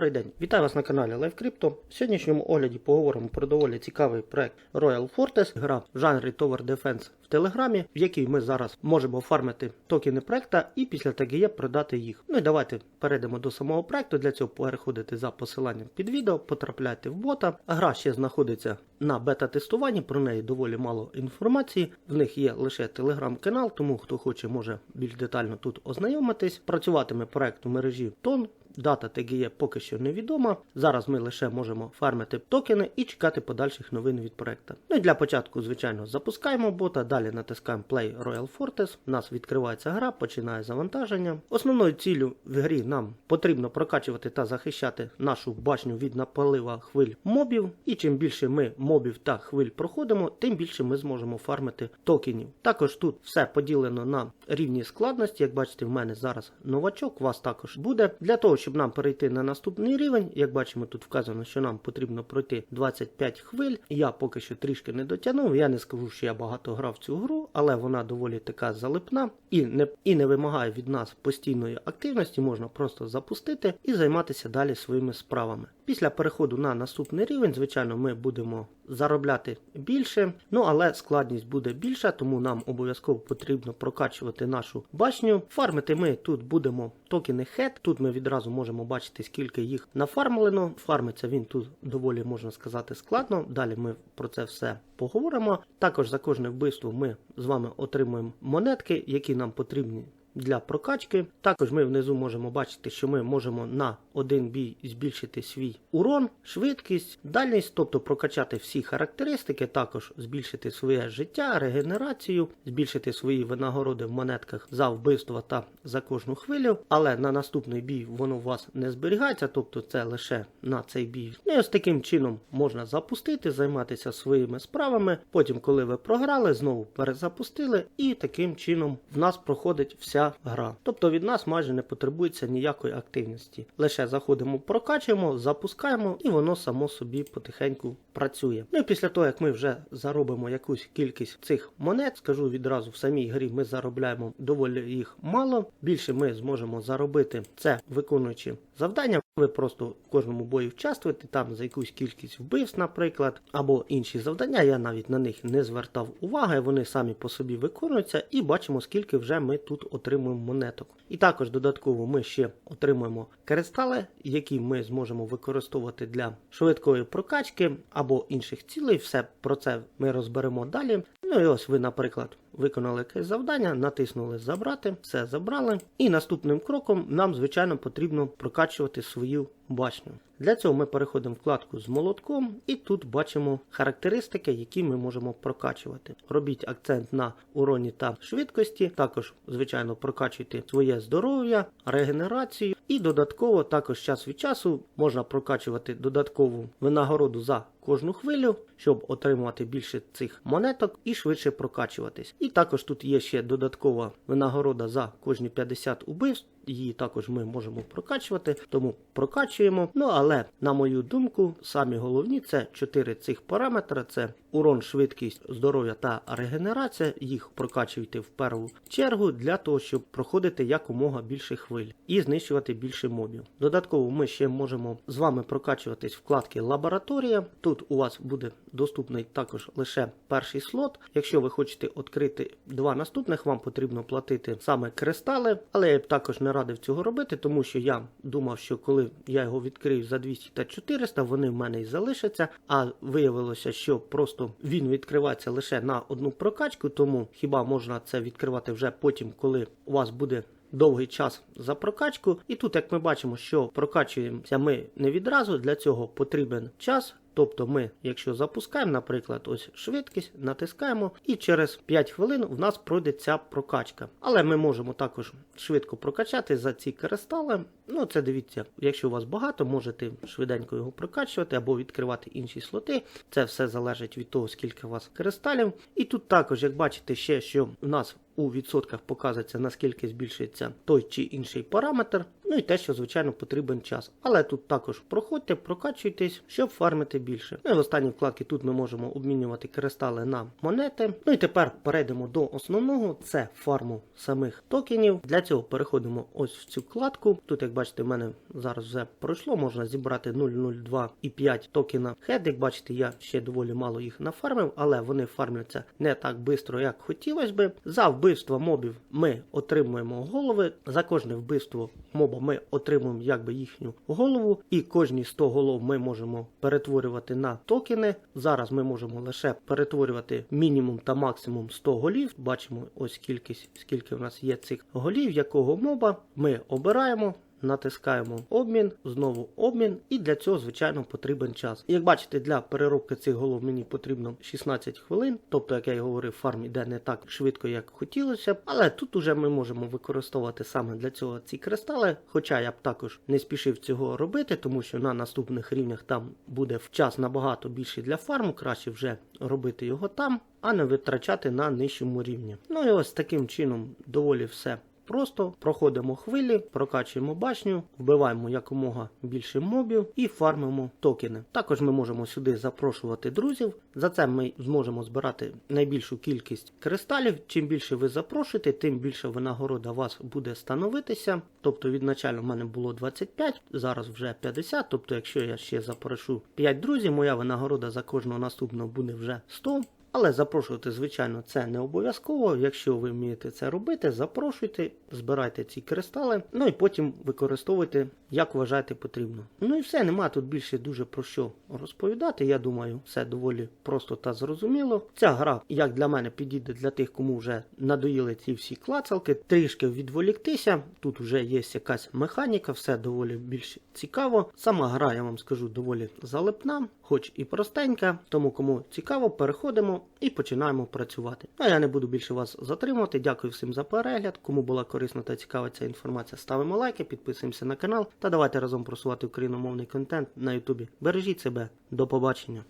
Добрий день, вітаю вас на каналі Live Crypto. В сьогоднішньому огляді поговоримо про доволі цікавий проект Royal Fortress, гра в жанрі Tower Defense в Телеграмі, в якій ми зараз можемо фармити токени проекта і після ТГЄ продати їх. Ну і давайте перейдемо до самого проекту. Для цього переходите за посиланням під відео, потрапляйте в бота. Гра ще знаходиться на бета-тестуванні, про неї доволі мало інформації. В них є лише телеграм-канал, тому хто хоче, може більш детально тут ознайомитись. Працюватиме проект у мережі Тон. Дата ТГЄ поки що невідома. Зараз ми лише можемо фармити токени і чекати подальших новин від проекту. Ну і для початку, звичайно, запускаємо бота, далі натискаємо Play Royal Fortress. У нас відкривається гра, починає завантаження. Основною ціллю в грі нам потрібно прокачувати та захищати нашу башню від напалива хвиль мобів. І чим більше ми мобів та хвиль проходимо, тим більше ми зможемо фармити токенів. Також тут все поділено на рівні складності. Як бачите, в мене зараз новачок, у вас також буде. Для того, щоб нам перейти на наступний рівень, як бачимо, тут вказано, що нам потрібно пройти 25 хвиль. Я поки що трішки не дотягнув. Я не скажу, що я багато грав цю гру, але вона доволі така залипна і не, і не вимагає від нас постійної активності. Можна просто запустити і займатися далі своїми справами. Після переходу на наступний рівень, звичайно, ми будемо заробляти більше, ну але складність буде більша, тому нам обов'язково потрібно прокачувати нашу башню. Фармити ми тут будемо токени HED. Тут ми відразу можемо бачити, скільки їх нафармлено. Фармиться він тут доволі можна сказати складно. Далі ми про це все поговоримо. Також за кожне вбивство ми з вами отримуємо монетки, які нам потрібні. Для прокачки. Також ми внизу можемо бачити, що ми можемо на один бій збільшити свій урон, швидкість, дальність, тобто прокачати всі характеристики, також збільшити своє життя, регенерацію, збільшити свої винагороди в монетках за вбивство та за кожну хвилю. Але на наступний бій воно у вас не зберігається, тобто це лише на цей бій. Ну і ось таким чином можна запустити, займатися своїми справами. Потім, коли ви програли, знову перезапустили, і таким чином в нас проходить вся гра. Тобто від нас майже не потребується ніякої активності. Лише заходимо, прокачуємо, запускаємо, і воно само собі потихеньку працює. Ну і після того, як ми вже заробимо якусь кількість цих монет, скажу відразу в самій грі ми заробляємо доволі їх мало. Більше ми зможемо заробити це виконуючи завдання. Ви просто в кожному бої участвуєте, там за якусь кількість вбивств, наприклад, або інші завдання. Я навіть на них не звертав уваги, вони самі по собі виконуються, і бачимо, скільки вже ми тут отримуємо монеток. І також додатково ми ще отримуємо кристали, які ми зможемо використовувати для швидкої прокачки або інших цілей. Все про це ми розберемо далі. Ну і ось ви, наприклад, виконали якесь завдання, натиснули Забрати, все забрали. І наступним кроком нам, звичайно, потрібно прокачувати свою башню. Для цього ми переходимо в вкладку з молотком, і тут бачимо характеристики, які ми можемо прокачувати. Робіть акцент на уроні та швидкості, також, звичайно, прокачуйте своє здоров'я, регенерацію, і додатково також час від часу можна прокачувати додаткову винагороду за кожну хвилю, щоб отримувати більше цих монеток і швидше прокачуватись. І також тут є ще додаткова винагорода за кожні 50 убивств. Її також ми можемо прокачувати, тому прокачуємо. Ну але на мою думку, самі головні це чотири цих параметри: це урон, швидкість, здоров'я та регенерація. Їх прокачуйте в першу чергу для того, щоб проходити якомога більше хвиль і знищувати більше мобів. Додатково ми ще можемо з вами прокачуватись вкладки лабораторія. Тут у вас буде доступний також лише перший слот. Якщо ви хочете відкрити два наступних, вам потрібно платити саме кристали, але я б також не радив цього робити, тому що я думав, що коли я його відкрию за 200 та 400, вони в мене і залишаться. А виявилося, що просто він відкривається лише на одну прокачку, тому хіба можна це відкривати вже потім, коли у вас буде. Довгий час за прокачку, і тут, як ми бачимо, що прокачуємося ми не відразу, для цього потрібен час. Тобто ми, якщо запускаємо, наприклад, ось швидкість, натискаємо, і через 5 хвилин в нас пройде ця прокачка. Але ми можемо також швидко прокачати за ці кристали. Ну, це дивіться, якщо у вас багато, можете швиденько його прокачувати або відкривати інші слоти. Це все залежить від того, скільки у вас кристалів. І тут також, як бачите, ще що в нас у відсотках показується, наскільки збільшується той чи інший параметр. Ну і те, що звичайно потрібен час. Але тут також проходьте, прокачуйтесь, щоб фармити більше. Ну і в останній вкладці тут ми можемо обмінювати кристали на монети. Ну і тепер перейдемо до основного: це фарму самих токенів. Для цього переходимо ось в цю вкладку. Тут, як бачите, в мене зараз вже пройшло, можна зібрати 0,02 і 5 токена хед. Як бачите, я ще доволі мало їх нафармив, але вони фармляться не так швидко, як хотілося би. За вбивство мобів ми отримуємо голови. За кожне вбивство моба ми отримуємо якби їхню голову. І кожні 100 голов ми можемо перетворювати на токени. Зараз ми можемо лише перетворювати мінімум та максимум 100 голів. Бачимо ось кількість, скільки в нас є цих голів, якого моба ми обираємо. Натискаємо обмін, знову обмін, і для цього, звичайно, потрібен час. Як бачите, для переробки цих голов мені потрібно 16 хвилин. Тобто, як я й говорив, фарм іде не так швидко, як хотілося б. Але тут уже ми можемо використовувати саме для цього ці кристали. Хоча я б також не спішив цього робити, тому що на наступних рівнях там буде час набагато більший для фарму, краще вже робити його там, а не витрачати на нижчому рівні. Ну і ось таким чином доволі все Просто проходимо хвилі, прокачуємо башню, вбиваємо якомога більше мобів і фармимо токени. Також ми можемо сюди запрошувати друзів. За це ми зможемо збирати найбільшу кількість кристалів. Чим більше ви запрошуєте, тим більше винагорода вас буде становитися. Тобто відначально в мене було 25, зараз вже 50. Тобто, якщо я ще запрошу 5 друзів, моя винагорода за кожного наступного буде вже 100. Але запрошувати, звичайно, це не обов'язково. Якщо ви вмієте це робити, запрошуйте, збирайте ці кристали, ну і потім використовуйте, як вважаєте потрібно. Ну і все, нема тут більше дуже про що розповідати. Я думаю, все доволі просто та зрозуміло. Ця гра, як для мене, підійде для тих, кому вже надоїли ці всі клацалки, трішки відволіктися. Тут вже є якась механіка, все доволі більш цікаво. Сама гра, я вам скажу, доволі залипна, хоч і простенька. Тому кому цікаво, переходимо і починаємо працювати. А я не буду більше вас затримувати. Дякую всім за перегляд. Кому була корисна та цікава ця інформація, ставимо лайки, підписуємося на канал та давайте разом просувати україномовний контент на Ютубі. Бережіть себе, до побачення.